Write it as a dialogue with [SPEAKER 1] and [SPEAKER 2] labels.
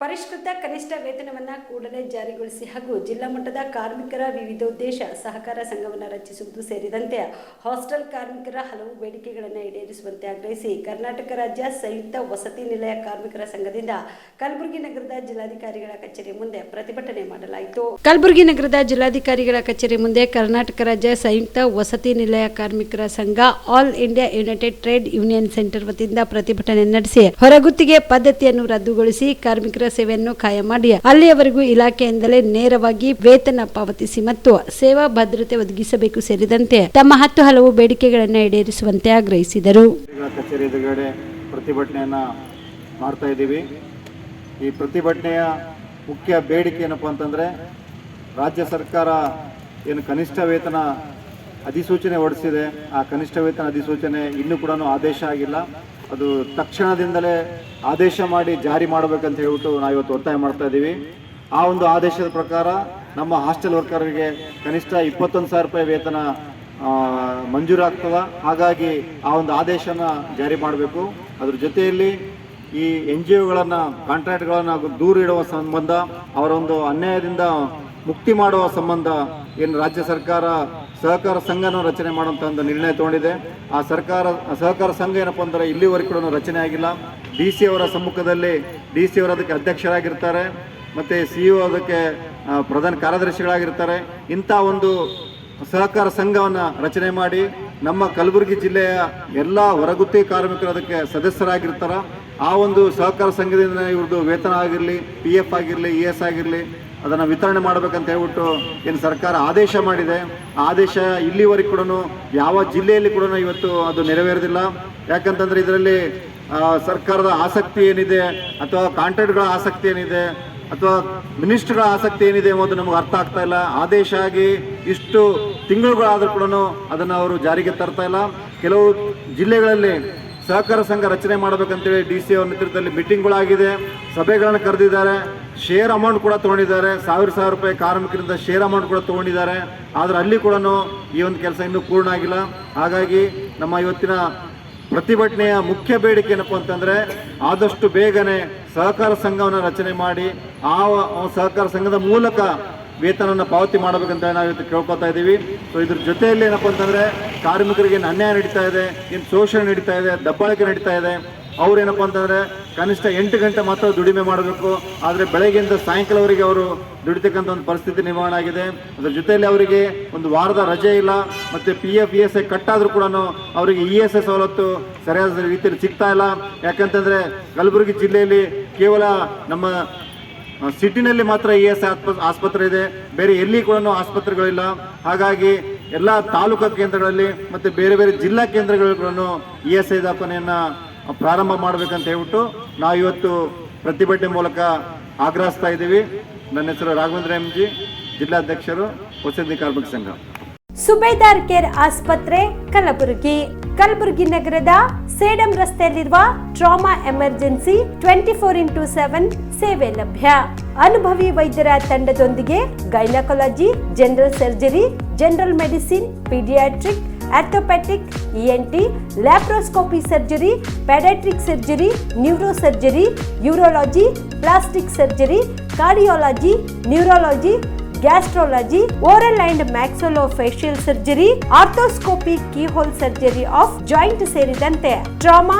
[SPEAKER 1] ಪರಿಷ್ಕೃತ ಕನಿಷ್ಠ ವೇತನವನ್ನು ಕೂಡಲೇ ಜಾರಿಗೊಳಿಸಿ ಹಾಗೂ ಜಿಲ್ಲಾ ಮಟ್ಟದ ಕಾರ್ಮಿಕರ ವಿವಿಧೋದ್ದೇಶ ಸಹಕಾರ ಸಂಘವನ್ನು ರಚಿಸುವುದು ಸೇರಿದಂತೆ ಹಾಸ್ಟೆಲ್ ಕಾರ್ಮಿಕರ ಹಲವು ಬೇಡಿಕೆಗಳನ್ನು ಈಡೇರಿಸುವಂತೆ ಆಗ್ರಹಿಸಿ ಕರ್ನಾಟಕ ರಾಜ್ಯ ಸಂಯುಕ್ತ ವಸತಿ ನಿಲಯ ಕಾರ್ಮಿಕರ ಸಂಘದಿಂದ ಕಲಬುರಗಿ ನಗರದ ಜಿಲ್ಲಾಧಿಕಾರಿಗಳ ಕಚೇರಿ ಮುಂದೆ ಪ್ರತಿಭಟನೆ ಮಾಡಲಾಯಿತು. ಕಲಬುರಗಿ ನಗರದ ಜಿಲ್ಲಾಧಿಕಾರಿಗಳ ಕಚೇರಿ ಮುಂದೆ ಕರ್ನಾಟಕ ರಾಜ್ಯ ಸಂಯುಕ್ತ ವಸತಿ ನಿಲಯ ಕಾರ್ಮಿಕರ ಸಂಘ, All India United Trade Union Centre ವತಿಯಿಂದ ಪ್ರತಿಭಟನೆ ನಡೆಸಿ ಹೊರಗುತ್ತಿಗೆ ಪದ್ಧತಿಯನ್ನು ರದ್ದುಗೊಳಿಸಿ ಕಾರ್ಮಿಕರ ಸೇವೆಯನ್ನು ಕಾಯಂ ಮಾಡಿ ಅಲ್ಲಿಯವರೆಗೂ ಇಲಾಖೆಯಿಂದಲೇ ನೇರವಾಗಿ ವೇತನ ಪಾವತಿಸಿ ಮತ್ತು ಸೇವಾ ಭದ್ರತೆ ಒದಗಿಸಬೇಕು ಸೇರಿದಂತೆ ತಮ್ಮ ಹತ್ತು ಹಲವು ಬೇಡಿಕೆಗಳನ್ನು ಈಡೇರಿಸುವಂತೆ ಆಗ್ರಹಿಸಿದರು.
[SPEAKER 2] ಮಾಡ್ತಾ ಇದ್ದೀವಿ. ಈ ಪ್ರತಿಭಟನೆಯ ಮುಖ್ಯ ಬೇಡಿಕೆ ಏನಪ್ಪ ಅಂತಂದರೆ, ರಾಜ್ಯ ಸರ್ಕಾರ ಏನು ಕನಿಷ್ಠ ವೇತನ ಅಧಿಸೂಚನೆ ಹೊರಡಿಸಿದೆ. ಆ ಕನಿಷ್ಠ ವೇತನ ಅಧಿಸೂಚನೆ ಇನ್ನೂ ಕೂಡ ಆದೇಶ ಆಗಿಲ್ಲ. ಅದು ತಕ್ಷಣದಿಂದಲೇ ಆದೇಶ ಮಾಡಿ ಜಾರಿ ಮಾಡಬೇಕಂತ ಹೇಳ್ಬಿಟ್ಟು ನಾವು ಇವತ್ತು ಒತ್ತಾಯ ಮಾಡ್ತಾ ಇದ್ದೀವಿ. ಆ ಒಂದು ಆದೇಶದ ಪ್ರಕಾರ ನಮ್ಮ ಹಾಸ್ಟೆಲ್ ವರ್ಕರ್ಗೆ ಕನಿಷ್ಠ ಇಪ್ಪತ್ತೊಂದು ಸಾವಿರ ರೂಪಾಯಿ ವೇತನ ಮಂಜೂರಾಗ್ತದೆ. ಹಾಗಾಗಿ ಆ ಒಂದು ಆದೇಶನ ಜಾರಿ ಮಾಡಬೇಕು. ಅದ್ರ ಜೊತೆಯಲ್ಲಿ ಈ ಎನ್ ಜಿ ಒಗಳನ್ನು ಕಾಂಟ್ರಾಕ್ಟ್ಗಳನ್ನು ದೂರ ಇಡುವ ಸಂಬಂಧ, ಅವರೊಂದು ಅನ್ಯಾಯದಿಂದ ಮುಕ್ತಿ ಮಾಡುವ ಸಂಬಂಧ ಏನು ರಾಜ್ಯ ಸರ್ಕಾರ ಸಹಕಾರ ಸಂಘನ ರಚನೆ ಮಾಡುವಂಥ ಒಂದು ನಿರ್ಣಯ ತಗೊಂಡಿದೆ. ಆ ಸರ್ಕಾರ ಸಹಕಾರ ಸಂಘ ಏನಪ್ಪ ಅಂದರೆ ಇಲ್ಲಿವರೆಗೂ ಕೂಡ ರಚನೆ ಆಗಿಲ್ಲ. ಡಿ ಸಿ ಅವರ ಸಮ್ಮುಖದಲ್ಲಿ ಡಿ ಸಿ ಅವರು ಅದಕ್ಕೆ ಅಧ್ಯಕ್ಷರಾಗಿರ್ತಾರೆ. ಮತ್ತು ಸಿ ಇ ಅದಕ್ಕೆ ಪ್ರಧಾನ ಕಾರ್ಯದರ್ಶಿಗಳಾಗಿರ್ತಾರೆ. ಇಂಥ ಒಂದು ಸಹಕಾರ ಸಂಘವನ್ನು ರಚನೆ ಮಾಡಿ ನಮ್ಮ ಕಲಬುರಗಿ ಜಿಲ್ಲೆಯ ಎಲ್ಲ ಹೊರಗುತ್ತಿ ಕಾರ್ಮಿಕರು ಅದಕ್ಕೆ ಸದಸ್ಯರಾಗಿರ್ತಾರೆ. ಆ ಒಂದು ಸಹಕಾರ ಸಂಘದಿಂದ ಇವ್ರದ್ದು ವೇತನ ಆಗಿರಲಿ, ಪಿ ಎಫ್ ಆಗಿರಲಿ, ಇ ಎಸ್ ಆಗಿರಲಿ ಅದನ್ನು ವಿತರಣೆ ಮಾಡಬೇಕಂತ ಹೇಳ್ಬಿಟ್ಟು ಏನು ಸರ್ಕಾರ ಆದೇಶ ಮಾಡಿದೆ. ಆದೇಶ ಇಲ್ಲಿವರೆಗೆ ಕೂಡ ಯಾವ ಜಿಲ್ಲೆಯಲ್ಲಿ ಕೂಡ ಇವತ್ತು ಅದು ನೆರವೇರೋದಿಲ್ಲ. ಯಾಕಂತಂದರೆ ಇದರಲ್ಲಿ ಸರ್ಕಾರದ ಆಸಕ್ತಿ ಏನಿದೆ ಅಥವಾ ಕಾಂಟ್ರಾಕ್ಟ್ಗಳ ಆಸಕ್ತಿ ಏನಿದೆ ಅಥವಾ ಮಿನಿಸ್ಟ್ಗಳ ಆಸಕ್ತಿ ಏನಿದೆ ಎಂಬುದು ನಮಗೆ ಅರ್ಥ ಆಗ್ತಾ ಇಲ್ಲ. ಆದೇಶ ಆಗಿ ಇಷ್ಟು ತಿಂಗಳುಗಳಾದರೂ ಕೂಡ ಅದನ್ನು ಅವರು ಜಾರಿಗೆ ತರ್ತಾ ಇಲ್ಲ. ಕೆಲವು ಜಿಲ್ಲೆಗಳಲ್ಲಿ ಸಹಕಾರ ಸಂಘ ರಚನೆ ಮಾಡಬೇಕಂತೇಳಿ ಡಿ ಸಿ ಅವರ ನೇತೃತ್ವದಲ್ಲಿ ಮೀಟಿಂಗ್ಗಳಾಗಿದೆ. ಸಭೆಗಳನ್ನು ಕರೆದಿದ್ದಾರೆ. ಶೇರ್ ಅಮೌಂಟ್ ಕೂಡ ತೊಗೊಂಡಿದ್ದಾರೆ. ಸಾವಿರ ಸಾವಿರ ರೂಪಾಯಿ ಕಾರ್ಮಿಕರಿಂದ ಶೇರ್ ಅಮೌಂಟ್ ಕೂಡ ತೊಗೊಂಡಿದ್ದಾರೆ. ಆದರೆ ಅಲ್ಲಿ ಕೂಡ ಈ ಒಂದು ಕೆಲಸ ಇನ್ನೂ ಪೂರ್ಣ ಆಗಿಲ್ಲ. ಹಾಗಾಗಿ ನಮ್ಮ ಇವತ್ತಿನ ಪ್ರತಿಭಟನೆಯ ಮುಖ್ಯ ಬೇಡಿಕೆ ಏನಪ್ಪ ಅಂತಂದ್ರೆ ಆದಷ್ಟು ಬೇಗನೆ ಸಹಕಾರ ಸಂಘವನ್ನು ರಚನೆ ಮಾಡಿ, ಆ ಸಹಕಾರ ಸಂಘದ ಮೂಲಕ ವೇತನವನ್ನು ಪಾವತಿ ಮಾಡಬೇಕಂತ ನಾವು ಇವತ್ತು ಕೇಳ್ಕೊತಾ ಇದ್ದೀವಿ. ಸೊ ಇದ್ರ ಜೊತೆಯಲ್ಲಿ ಏನಪ್ಪ ಅಂತಂದ್ರೆ ಕಾರ್ಮಿಕರಿಗೆ ಏನು ಅನ್ಯಾಯ ನಡೀತಾ ಇದೆ, ಏನು ಶೋಷಣೆ ನಡೀತಾ ಇದೆ, ದಬ್ಬಾಳಿಕೆ ನಡೀತಾ ಇದೆ. ಅವ್ರೇನಪ್ಪ ಅಂತಂದ್ರೆ ಕನಿಷ್ಠ ಎಂಟು ಗಂಟೆ ಮಾತ್ರ ದುಡಿಮೆ ಮಾಡಬೇಕು. ಆದರೆ ಬೆಳಗ್ಗೆಯಿಂದ ಸಾಯಂಕಾಲವರೆಗೆ ಅವರು ದುಡಿತಕ್ಕಂಥ ಒಂದು ಪರಿಸ್ಥಿತಿ ನಿರ್ಮಾಣ ಆಗಿದೆ. ಅದ್ರ ಜೊತೆಯಲ್ಲಿ ಅವರಿಗೆ ಒಂದು ವಾರದ ರಜೆ ಇಲ್ಲ. ಮತ್ತೆ P F E S I ಕಟ್ಟಾದರೂ ಕೂಡ ಅವರಿಗೆ ಇ ಎಸ್ ಐ ಸವಲತ್ತು ಸರಿಯಾದ ರೀತಿಯಲ್ಲಿ ಸಿಗ್ತಾ ಇಲ್ಲ. ಯಾಕಂತಂದ್ರೆ ಕಲಬುರಗಿ ಜಿಲ್ಲೆಯಲ್ಲಿ ಕೇವಲ ನಮ್ಮ ಸಿಟಿನಲ್ಲಿ ಮಾತ್ರ ಇ ಎಸ್ ಐ ಆಸ್ಪತ್ರೆ ಇದೆ. ಬೇರೆ ಎಲ್ಲಿ ಕೂಡ ಆಸ್ಪತ್ರೆಗಳಿಲ್ಲ. ಹಾಗಾಗಿ ಎಲ್ಲ ತಾಲೂಕಾ ಕೇಂದ್ರಗಳಲ್ಲಿ ಮತ್ತು ಬೇರೆ ಬೇರೆ ಜಿಲ್ಲಾ ಕೇಂದ್ರಗಳು ಇ ಎಸ್ ಐ ದಾಖಲೆಯನ್ನು ಪ್ರಾರಂಭ ಮಾಡಬೇಕಂತ ಹೇಳ್ಬಿಟ್ಟು ನಾವು ಇವತ್ತು ಪ್ರತಿಭಟನೆ ಮೂಲಕ ಆಗ್ರಹಿಸ್ತಾ ಇದ್ದೀವಿ. ನನ್ನ ಹೆಸರು ರಾಘವೇಂದ್ರ ಎಂ ಜಿ ಜಿಲ್ಲಾಧ್ಯಕ್ಷರು, ವಸತಿ ಕಾರ್ಮಿಕ ಸಂಘ.
[SPEAKER 1] ಸುಬೇದಾರ್ ಕೇರ್ ಆಸ್ಪತ್ರೆ, ಕಲಬುರಗಿ. ಕಲಬುರಗಿ ನಗರದ ಸೇಡಂ ರಸ್ತೆಯಲ್ಲಿರುವ trauma emergency twenty four into seven ಸೇವೆ ಲಭ್ಯ. ಅನುಭವಿ ವೈದ್ಯರ ತಂಡದೊಂದಿಗೆ gynaecology, general surgery, general medicine, paediatric orthopaedic ENT laparoscopy surgery paediatric surgery neuro surgery urology plastic surgery cardiology neurology gastrology oral and maxillofacial surgery arthroscopy keyhole surgery of joint ಸೇರಿದಂತೆ trauma